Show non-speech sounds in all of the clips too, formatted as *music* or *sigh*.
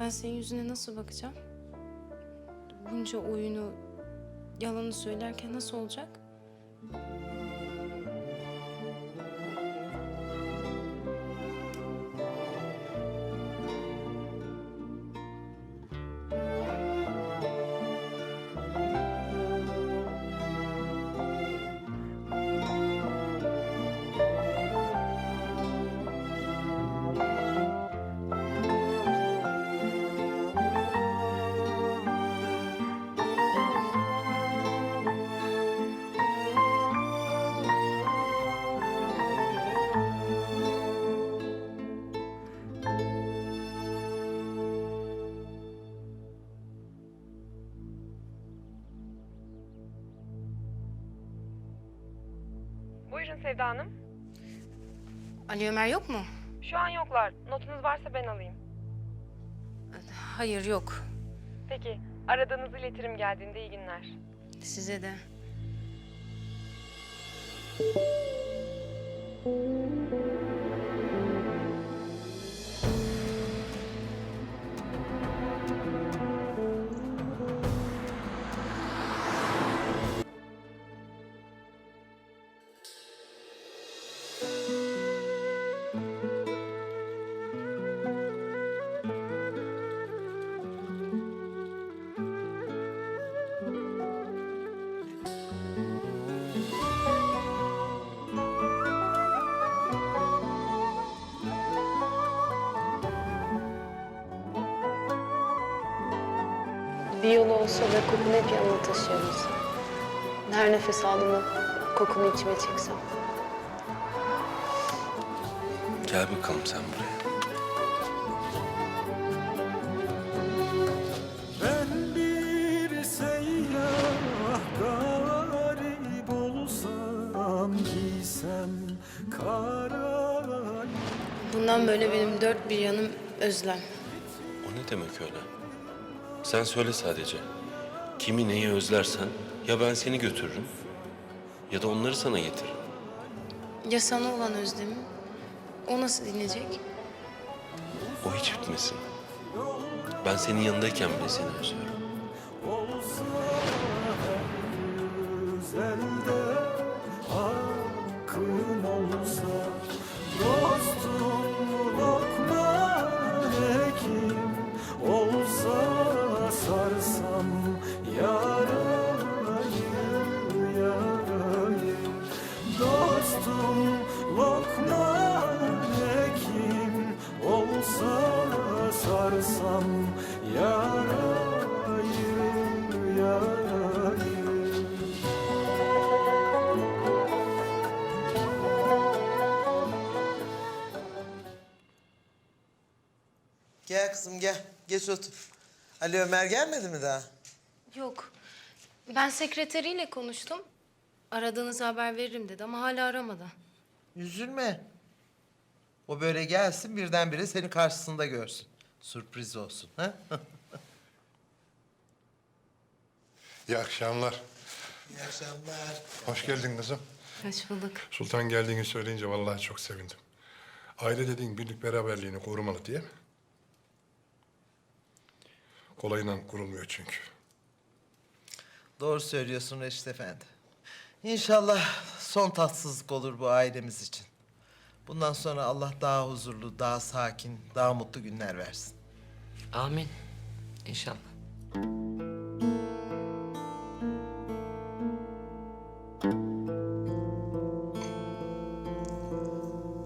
Ben senin yüzüne nasıl bakacağım? Bunca oyunu, yalanı söylerken nasıl olacak? Buyurun Sevda Hanım. Ali Ömer yok mu? Şu an yoklar. Notunuz varsa ben alayım. Hayır yok. Peki. Aradığınızı iletirim geldiğinde iyi günler. Size de. Olsa da kokunu hep yanımda taşıyoruz. Her nefes aldığımda kokunu içime çeksem. Gel bakalım sen buraya. Ben bir seyyah garip olsam giysem kara Bundan böyle benim dört bir yanım özlem. O ne demek öyle? Sen söyle sadece. Kimi neyi özlersen ya ben seni götürürüm ya da onları sana getiririm. Ya sana olan özlemim? O nasıl dinleyecek? O hiç bitmesin. Ben senin yanındayken bile seni özlüyorum. Lokman hekim olsa sarsam yarayı yarayı Gel kızım gel. Geç otur. Ali Ömer gelmedi mi daha? Yok. Ben sekreteriyle konuştum. Aradığınızı haber veririm dedi ama hala aramadı. Üzülme. O böyle gelsin birdenbire seni karşısında görsün. Sürpriz olsun. Ha? *laughs* İyi akşamlar. İyi akşamlar. Hoş geldin kızım. Hoş bulduk. Sultan geldiğini söyleyince vallahi çok sevindim. Aile dediğin birlik beraberliğini korumalı diye mi? Kolayla kurulmuyor çünkü. Doğru söylüyorsun Reşit Efendi. İnşallah son tatsızlık olur bu ailemiz için. Bundan sonra Allah daha huzurlu, daha sakin, daha mutlu günler versin. Amin. İnşallah.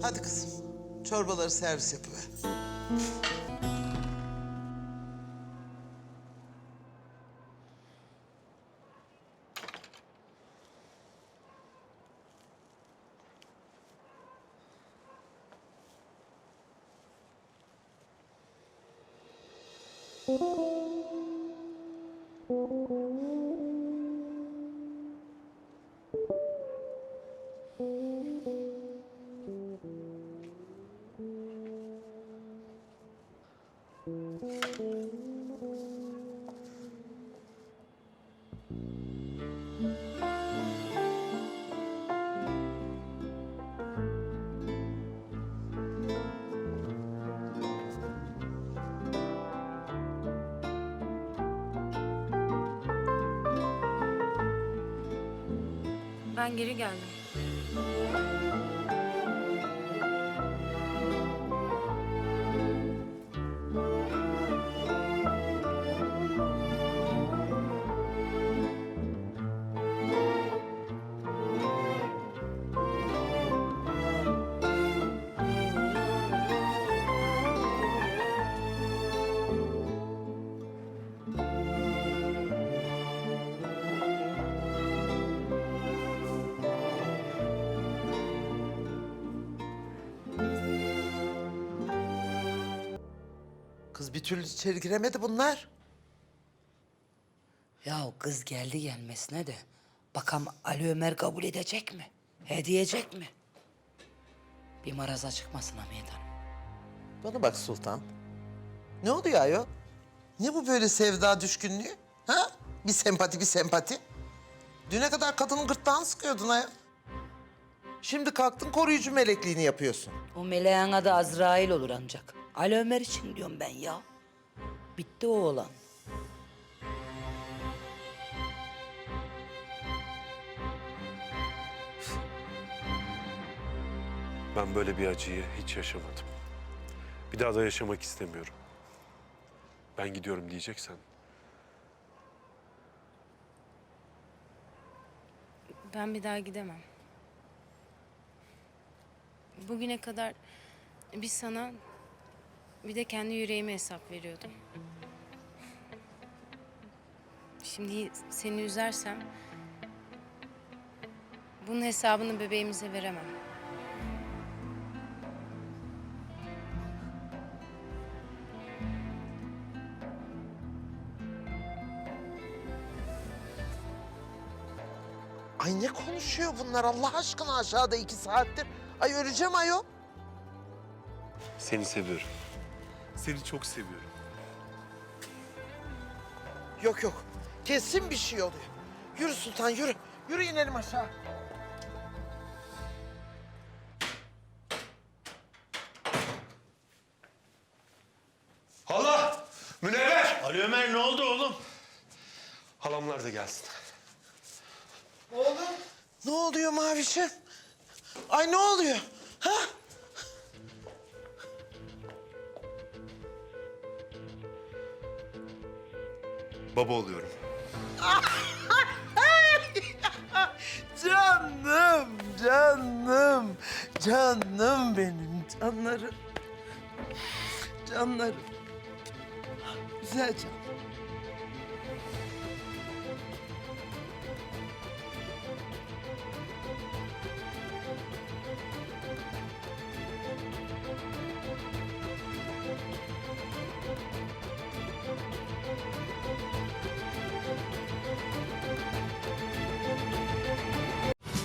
Hadi kızım. Çorbaları servis yapıver. Thank you. Ben geri geldim. Bir türlü içeri giremedi bunlar. Ya kız geldi gelmesine de bakalım Ali Ömer kabul edecek mi? He diyecek mi? Bir maraza çıkmasın Hamiyet Hanım. Bana bak Sultan. Ne oluyor ayol? Ne bu böyle sevda düşkünlüğü? Ha? Bir sempati, bir sempati. Düne kadar kadının gırtlağını sıkıyordun ayol. Şimdi kalktın koruyucu melekliğini yapıyorsun. O meleğin adı Azrail olur ancak. Ali Ömer için diyorum ben ya. Bitti o olan. Ben böyle bir acıyı hiç yaşamadım. Bir daha da yaşamak istemiyorum. Ben gidiyorum diyeceksen Ben bir daha gidemem. Bugüne kadar bir sana bir de kendi yüreğime hesap veriyordum. Şimdi seni üzersem bunun hesabını bebeğimize veremem. Ay ne konuşuyor bunlar Allah aşkına aşağıda iki saattir. Ay öleceğim ayol. seni seviyorum. Seni çok seviyorum. Yok yok. Kesin bir şey oluyor. Yürü Sultan yürü. Yürü inelim aşağı. Hala! Münevver! Ali Ömer ne oldu oğlum? Halamlar da gelsin. Oğlum. Ne oluyor Mavişim? Ay ne oluyor? Ha? Baba oluyorum. *laughs* Canım, canım, canım benim, canlarım. Canlarım. Güzel canım.